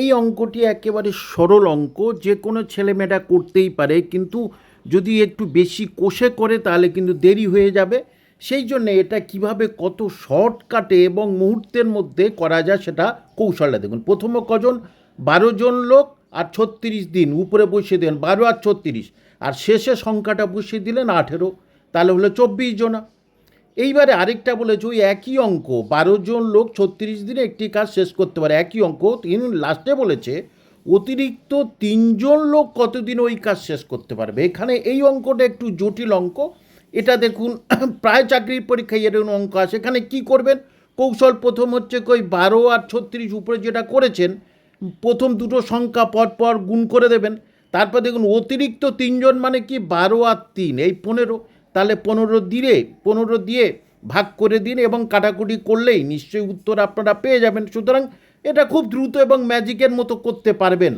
এই অঙ্কটি একেবারে সরল অঙ্ক, যে কোনো ছেলেমেয়েরা করতেই পারে, কিন্তু যদি একটু বেশি কোষে করে তাহলে কিন্তু দেরি হয়ে যাবে। সেই জন্য এটা কীভাবে কত শর্টকাটে এবং মুহূর্তের মধ্যে করা যায় সেটা কৌশলটা দেখুন। প্রথম কজন? বারো জন লোক আর ছত্রিশ দিন, উপরে বসিয়ে দেন বারো আর ছত্রিশ, আর শেষে সংখ্যাটা বসিয়ে দিলেন আঠেরো, তাহলে হলো চব্বিশ জনা। এইবারে আরেকটা বলেছে ওই একই অঙ্ক, বারো জন লোক ছত্রিশ দিনে একটি কাজ শেষ করতে পারে, একই অঙ্ক। তিনি লাস্টে বলেছে, অতিরিক্ত তিনজন লোক কতদিন ওই কাজ শেষ করতে পারবে? এখানে এই অঙ্কটা একটু জটিল অঙ্ক। এটা দেখুন, প্রায় চাকরির পরীক্ষায় এরকম অঙ্ক আছে। এখানে কি করবেন? কৌশল প্রথম হচ্ছে কই, বারো আর ছত্রিশ উপরে যেটা করেছেন, প্রথম দুটো সংখ্যা পর পর গুণ করে দেবেন। তারপর দেখুন, অতিরিক্ত তিনজন মানে কি, বারো আর তিন, এই পনেরো। তাহলে পনেরো দিয়ে পনেরো দিয়ে ভাগ করে দিন এবং কাটাকুটি করলেই নিশ্চয়ই উত্তর আপনারা পেয়ে যাবেন। সুতরাং এটা খুব দ্রুত এবং ম্যাজিকের মতো করতে পারবেন।